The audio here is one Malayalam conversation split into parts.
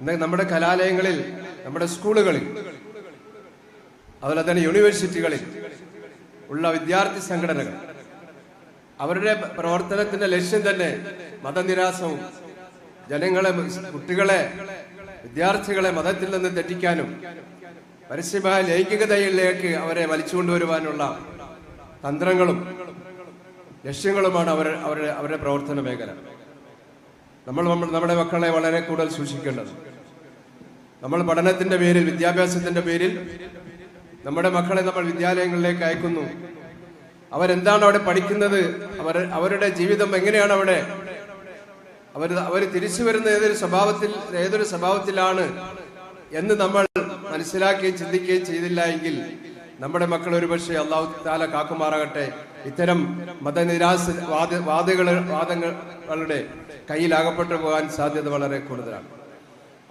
ഇന്ന് നമ്മുടെ കലാലയങ്ങളിൽ നമ്മുടെ സ്കൂളുകളിൽ അതുപോലെ തന്നെ യൂണിവേഴ്സിറ്റികളിൽ ഉള്ള വിദ്യാർത്ഥി സംഘടനകൾ അവരുടെ പ്രവർത്തനത്തിന്റെ ലക്ഷ്യം തന്നെ മതനിരാസവും ജനങ്ങളെ കുട്ടികളെ വിദ്യാർത്ഥികളെ മതത്തിൽ നിന്ന് തെറ്റിക്കാനും പരസ്യമായ ലൈംഗികതയിലേക്ക് അവരെ വലിച്ചുകൊണ്ടുവരുവാനുള്ള തന്ത്രങ്ങളും ലക്ഷ്യങ്ങളുമാണ് അവർ അവരുടെ അവരുടെ പ്രവർത്തന മേഖല. നമ്മൾ നമ്മുടെ മക്കളെ വളരെ കൂടുതൽ സൂക്ഷിക്കേണ്ടത്. നമ്മൾ പഠനത്തിന്റെ പേരിൽ വിദ്യാഭ്യാസത്തിന്റെ പേരിൽ നമ്മുടെ മക്കളെ നമ്മൾ വിദ്യാലയങ്ങളിലേക്ക് അയക്കുന്നു. അവരെന്താണ് അവിടെ പഠിക്കുന്നത്? അവർ അവരുടെ ജീവിതം എങ്ങനെയാണ് അവിടെ? അവർ അവർ തിരിച്ചു വരുന്ന ഏതൊരു സ്വഭാവത്തിൽ ഏതൊരു സ്വഭാവത്തിലാണ് എന്ന് നമ്മൾ മനസ്സിലാക്കുകയും ചിന്തിക്കുകയും ചെയ്തില്ല എങ്കിൽ നമ്മുടെ മക്കൾ ഒരുപക്ഷെ അള്ളാഹു താല കാക്കുമാറാകട്ടെ. ഇത്തരം മതനിരാശ വാദ വാദകൾ വാദങ്ങളുടെ കയ്യിലാകപ്പെട്ടു പോകാൻ സാധ്യത വളരെ കൂടുതലാണ്.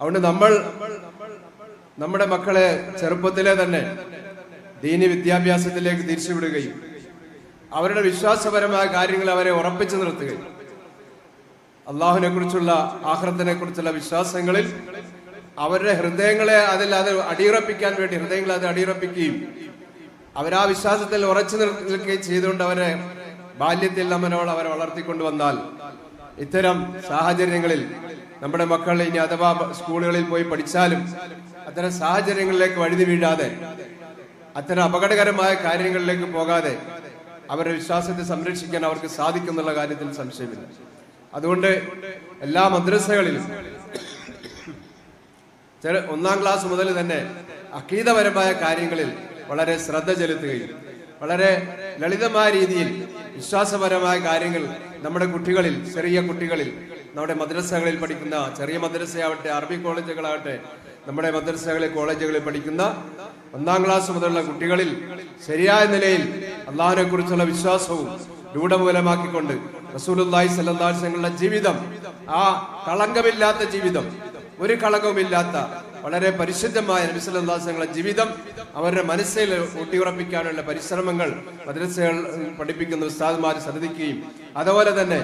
അതുകൊണ്ട് നമ്മൾ നമ്മുടെ മക്കളെ ചെറുപ്പത്തിലെ തന്നെ ദീനി വിദ്യാഭ്യാസത്തിലേക്ക് തിരിച്ചുവിടുകയും അവരുടെ വിശ്വാസപരമായ കാര്യങ്ങൾ അവരെ ഉറപ്പിച്ചു നിർത്തുകയും അള്ളാഹുവിനെ കുറിച്ചുള്ള ആഹ്റത്തിനെ കുറിച്ചുള്ള വിശ്വാസങ്ങളിൽ അവരുടെ ഹൃദയങ്ങളെ അതിൽ അത് അടിയുറപ്പിക്കാൻ വേണ്ടി ഹൃദയങ്ങളെ അത് അടിയുറപ്പിക്കുകയും അവരാ വിശ്വാസത്തിൽ ഉറച്ചു നിൽക്കുകയും ചെയ്തുകൊണ്ട് അവരെ ബാല്യത്തിൽ നമ്മൾ അവരെ വളർത്തിക്കൊണ്ടുവന്നാൽ ഇത്തരം സാഹചര്യങ്ങളിൽ നമ്മുടെ മക്കൾ ഇനി അഥവാ സ്കൂളുകളിൽ പോയി പഠിച്ചാലും അത്തരം സാഹചര്യങ്ങളിലേക്ക് വഴുതി വീഴാതെ അത്തരം അപകടകരമായ കാര്യങ്ങളിലേക്ക് പോകാതെ അവരുടെ വിശ്വാസത്തെ സംരക്ഷിക്കാൻ അവർക്ക് സാധിക്കുന്നുള്ള കാര്യത്തിൽ സംശയമില്ല. അതുകൊണ്ട് എല്ലാ മദ്രസകളിലും ഒന്നാം ക്ലാസ് മുതൽ തന്നെ അക്കീതപരമായ കാര്യങ്ങളിൽ വളരെ ശ്രദ്ധ ചെലുത്തുകയും വളരെ ലളിതമായ രീതിയിൽ വിശ്വാസപരമായ കാര്യങ്ങൾ നമ്മുടെ കുട്ടികളിൽ ചെറിയ കുട്ടികളിൽ നമ്മുടെ മദ്രസകളിൽ പഠിക്കുന്ന ചെറിയ മദ്രസയാവട്ടെ അറബി കോളേജുകളാവട്ടെ നമ്മുടെ മദ്രസകളിൽ കോളേജുകളിൽ പഠിക്കുന്ന ഒന്നാം ക്ലാസ് മുതലുള്ള കുട്ടികളിൽ ശരിയായ നിലയിൽ അള്ളാഹിനെ കുറിച്ചുള്ള വിശ്വാസവും രൂഢമൂലമാക്കിക്കൊണ്ട് റസൂലുല്ലായി അലൈഹി ജീവിതം ആ കളങ്കമില്ലാത്ത ജീവിതം ഒരു കളങ്കവുമില്ലാത്ത വളരെ പരിശുദ്ധമായ നബിസ്വല്ലാസങ്ങളുടെ ജീവിതം അവരുടെ മനസ്സിൽ ഊട്ടിയുറപ്പിക്കാനുള്ള പരിശ്രമങ്ങൾ മദ്രസകൾ പഠിപ്പിക്കുന്ന ഉസ്താദ്മാർ ശ്രദ്ധിക്കുകയും അതുപോലെ തന്നെ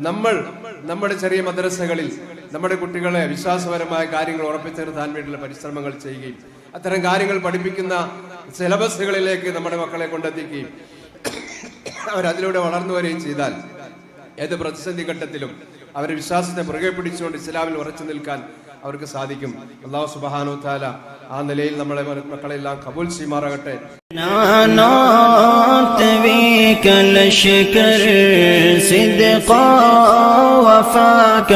നമ്മൾ നമ്മുടെ ചെറിയ മദ്രസകളിൽ നമ്മുടെ കുട്ടികളെ വിശ്വാസപരമായ കാര്യങ്ങൾ ഉറപ്പിച്ചെടുത്താൻ വേണ്ടിയുള്ള പരിശ്രമങ്ങൾ ചെയ്യുകയും അത്തരം കാര്യങ്ങൾ പഠിപ്പിക്കുന്ന സിലബസുകളിലേക്ക് നമ്മുടെ മക്കളെ കൊണ്ടെത്തിക്കുകയും അവരതിലൂടെ വളർന്നു വരികയും ചെയ്താൽ ഏത് പ്രതിസന്ധി ഘട്ടത്തിലും അവരുടെ വിശ്വാസത്തെ മുറുകെ പിടിച്ചുകൊണ്ട് ഇസ്ലാമിൽ ഉറച്ചു നിൽക്കാൻ അവർക്ക് സാധിക്കും അള്ളാഹു സുബാനു താല ആ നിലയിൽ നമ്മളെ മക്കളെല്ലാം കബൂൽ ചെയ്യുമാറാകട്ടെ نانات بك الشكر صدقا وفاك